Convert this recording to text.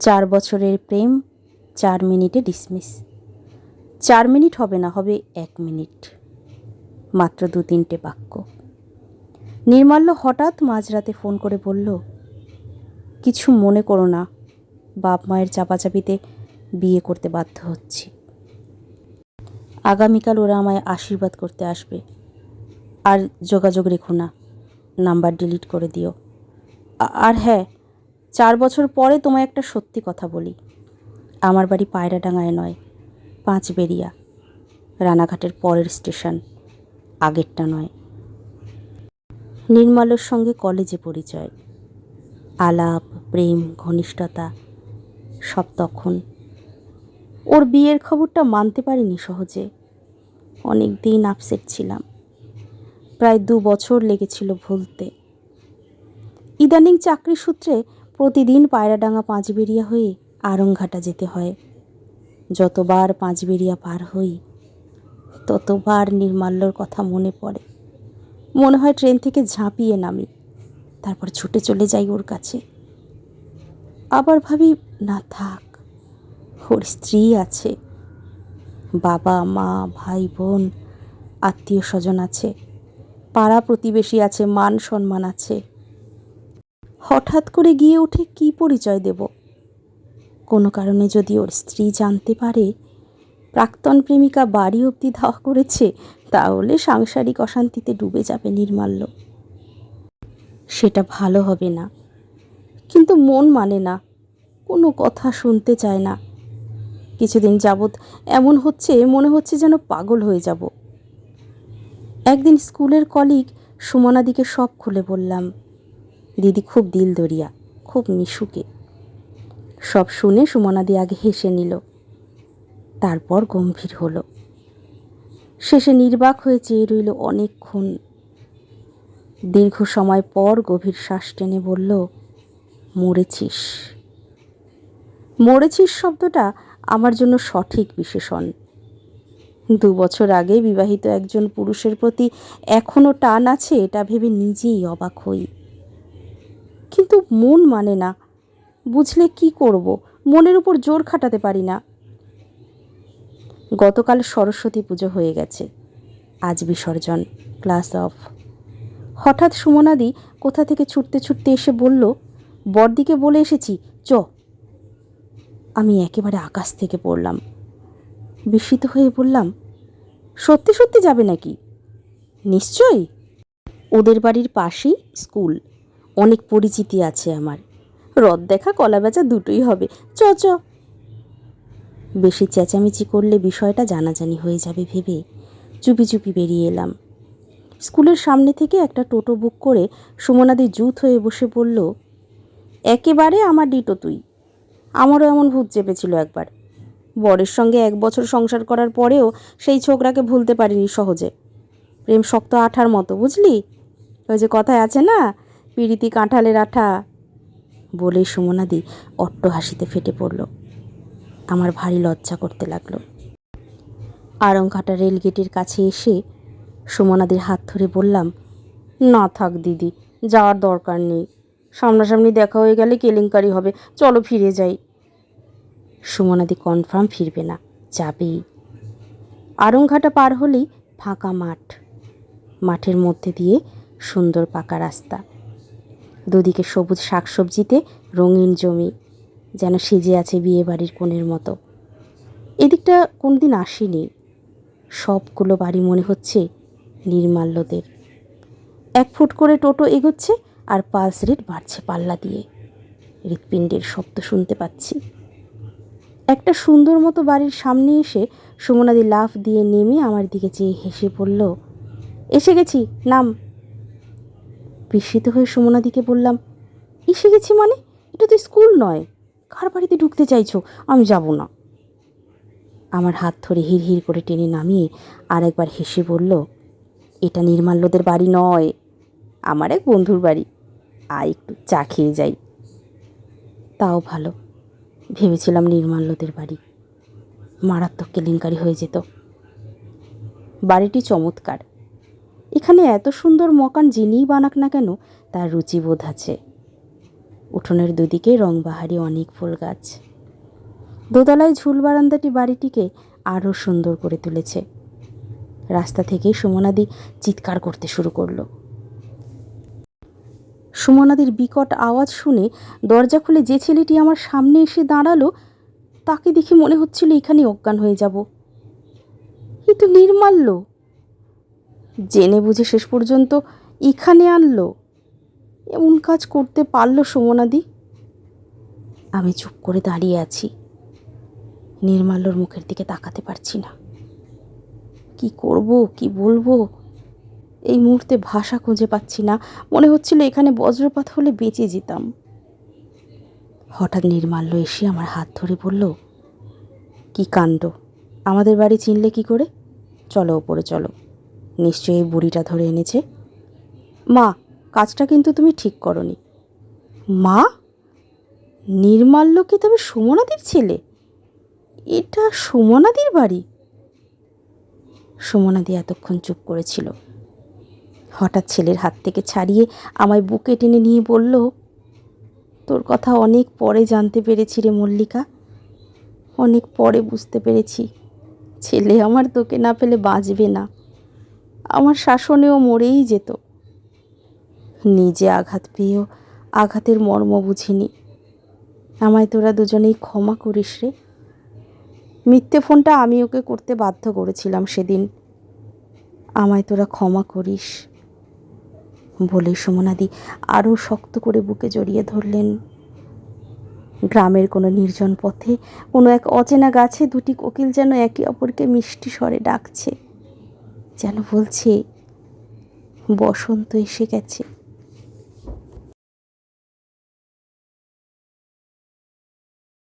চার বছরের প্রেম, চার মিনিটে ডিসমিস চার মিনিট হবে না, হবে এক মিনিট। মাত্র দু তিনটে বাক্য। নির্মাল্য হঠাৎ মাঝরাতে ফোন করে বলল, কিছু মনে করো না, বাপ মায়ের চাপাচাপিতে বিয়ে করতে বাধ্য হচ্ছি। আগামীকাল ওরা আমায় আশীর্বাদ করতে আসবে। আর যোগাযোগ রেখো না, নাম্বার ডিলিট করে দিও। আর হ্যাঁ চার বছর পরে তোমায় একটা সত্যি কথা বলি। আমার বাড়ি পায়রাডাঙ্গায় নয় পাঁচবেরিয়া রানাঘাটের পরের স্টেশন, আগেরটা নয়। নির্মলের সঙ্গে কলেজে পরিচয়। আলাপ, প্রেম, ঘনিষ্ঠতা, সব তখন। ওর বিয়ের খবরটা মানতে পারিনি সহজে। অনেক দিন আপসেট ছিলাম। প্রায় দু বছর লেগেছিল ভুলতে। ইদানিং চাকরি সূত্রে প্রতিদিন পায়রাডাঙ্গা পাঁচবেরিয়া হয়ে আরংঘাটা যেতে হয়। যতবার পাঁচবেরিয়া পার হই, ততবার নির্মাল্যর কথা মনে পড়ে। মনে হয় ট্রেন থেকে ঝাঁপিয়ে নামি, তারপর ছুটে চলে যাই ওর কাছে। আবার ভাবি, না থাক, ওর স্ত্রী আছে, বাবা, মা, ভাই, বোন আত্মীয় স্বজন আছে পাড়া প্রতিবেশী আছে মান সম্মান আছে হঠাৎ করে গিয়ে উঠে কি পরিচয় দেব? কোনো কারণে যদি ওর স্ত্রী জানতে পারে, প্রাক্তন প্রেমিকা বাড়ি অবধি ধাওয়া করেছে, তাহলে সাংসারিক অশান্তিতে ডুবে যাবে নির্মাল্য। সেটা ভালো হবে না। কিন্তু মন মানে না, কোনো কথা শুনতে চায় না। কিছুদিন যাবৎ এমন হচ্ছে, মনে হচ্ছে যেন পাগল হয়ে যাব। একদিন স্কুলের কলিগ সুমনাদিকে সব খুলে বললাম দিদি খুব দিল দরিয়া, খুব মিশুকে সব শুনে সুমনাদি আগে হেসে নিল। তারপর গম্ভীর হলো। শেষে নির্বাক হয়ে চেয়ে রইল অনেকক্ষণ। দীর্ঘ সময় পর গভীর শ্বাস টেনে বলল, মরেছিস। মরেছিস শব্দটা আমার জন্য সঠিক বিশেষণ। দু বছর আগে বিবাহিত একজন পুরুষের প্রতি এখনও টান আছে, এটা ভেবে নিজেই অবাক হই। কিন্তু মন মানে না। বুঝলে কি করব? মনের উপর জোর খাটাতে পারি না। গতকাল সরস্বতী পুজো হয়ে গেছে। আজ বিসর্জন, ক্লাস অফ। হঠাৎ সুমনাদি কোথা থেকে ছুটতে ছুটতে এসে বলল, বড়দিকে বলে এসেছি, চ। আমি একেবারে আকাশ থেকে পড়লাম। বিস্মিত হয়ে বললাম, সত্যি সত্যি যাবে নাকি? নিশ্চয়ই। ওদের বাড়ির পাশেই স্কুল। অনেক পরিচিতি আছে আমার। রদ দেখা, কলা বেচা দুটোই হবে। চ চ। বেশি চেঁচামেচি করলে বিষয়টা জানাজানি হয়ে যাবে ভেবে চুপি চুপি বেরিয়ে এলাম। স্কুলের সামনে থেকে একটা টোটো বুক করে সুমনাদি জুথ হয়ে বসে বলল, একেবারে আমার ডিটো তুই। আমারও এমন ভূত চেপেছিল একবার। বরের সঙ্গে এক বছর সংসার করার পরেও সেই ছোকরাকে ভুলতে পারিনি সহজে। প্রেম শক্ত আঠার মতো, বুঝলি? ওই যে কথায় আছে না পিড়িতি কাঁঠালের আঠা। বলেই সুমনাদি অট্ট হাসিতে ফেটে পড়ল। আমার ভারী লজ্জা করতে লাগল। আরংঘাটা রেলগেটের কাছে এসে সুমনাদির হাত ধরে বললাম, না থাক দিদি, যাওয়ার দরকার নেই। সামনাসামনি দেখা হয়ে গেলে কেলেঙ্কারি হবে। চলো ফিরে যাই। সুমনাদি কনফার্ম ফিরবে না, যাবেই। আরংঘাটা পার হলেই ফাঁকা মাঠ। মাঠের মধ্যে দিয়ে সুন্দর পাকা রাস্তা। দুদিকে সবুজ শাকসবজিতে রঙিন জমি, যেন সেজে আছে বিয়ে বাড়ির কোণের মতো। এদিকটা কোনদিন আসেনি। সবগুলো বাড়ি মনে হচ্ছে নির্মাল্যদের। এক ফুট করে টোটো এগোচ্ছে আর পালস রেট বাড়ছে পাল্লা দিয়ে। হৃৎপিণ্ডের শব্দ শুনতে পাচ্ছি। একটা সুন্দর মতো বাড়ির সামনে এসে সুমনাদি লাফ দিয়ে নেমে আমার দিকে চেয়ে হেসে বলল, এসে গেছি, নাম। বিস্মিত হয়ে সুমনাদিকে বললাম, এসে গেছি মানে? এটা তো স্কুল নয়। কার বাড়িতে ঢুকতে চাইছো? আমি যাব না। আমার হাত ধরে হির হির করে টেনে নামিয়ে আর একবার হেসে বলল, এটা নির্মাল্যদের বাড়ি নয়, আমার এক বন্ধুর বাড়ি। আয় একটু চা খেয়ে যাই। তাও ভালো, ভেবেছিলাম নির্মাল্যদের বাড়ি। মারাত্মক কেলেঙ্কারি হয়ে যেত। বাড়িটি চমৎকার এখানে এত সুন্দর মকান যিনিই বানাক না কেন, তার রুচিবোধ আছে। উঠোনের দুদিকে রংবাহারি অনেক ফুল গাছ দোতলায় ঝুল বারান্দাটি বাড়িটিকে আরও সুন্দর করে তুলেছে। রাস্তা থেকেই সুমনাদি চিৎকার করতে শুরু করল। সুমনাদির বিকট আওয়াজ শুনে দরজা খুলে যে ছেলেটি আমার সামনে এসে দাঁড়াল, তাকে দেখে মনে হচ্ছিল এখানে অজ্ঞান হয়ে যাব। এ তো নির্মাল্য। জেনে বুঝে শেষ পর্যন্ত এখানে আনলো। এমন কাজ করতে পারল সুমনাদি। আমি চুপ করে দাঁড়িয়ে আছি। নির্মাল্যর মুখের দিকে তাকাতে পারছি না। কি করব, কি বলব? এই মুহূর্তে ভাষা খুঁজে পাচ্ছি না। মনে হচ্ছিল এখানে বজ্রপাত হলে বেঁচে যেতাম। হঠাৎ নির্মাল্য এসে আমার হাত ধরে বলল, কি কাণ্ড? আমাদের বাড়ি চিনলে কি করে? চলো ওপরে চলো। নিশ্চয়ই বুড়িটা ধরে এনেছে। মা, কাজটা কিন্তু তুমি ঠিক করনি। মা? নির্মাল্য কি তবে সুমনাদির ছেলে? এটা সুমনাদির বাড়ি? সুমনাদি এতক্ষণ চুপ করেছিল। হঠাৎ ছেলের হাত থেকে ছাড়িয়ে আমায় বুকে টেনে নিয়ে বলল, তোর কথা অনেক পরে জানতে পেরেছি রে মল্লিকা। অনেক পরে বুঝতে পেরেছি। ছেলে আমার তোকে না পেলে বাঁচবে না। আমার শাসনেও মরেই যেত। নিজে আঘাত পেয়েও আঘাতের মর্ম বুঝিনি। আমায় তোরা দুজনেই ক্ষমা করিস রে। মিথ্যে ফোনটা আমি ওকে করতে বাধ্য করেছিলাম সেদিন। আমায় তোরা ক্ষমা করিস। বলে সুমনাদি আরও শক্ত করে বুকে জড়িয়ে ধরলেন। গ্রামের কোনো নির্জন পথে কোনো এক অচেনা গাছে দুটি কোকিল যেন একে অপরকে মিষ্টি স্বরে ডাকছে। যেন বলছে বসন্ত এসে গেছে।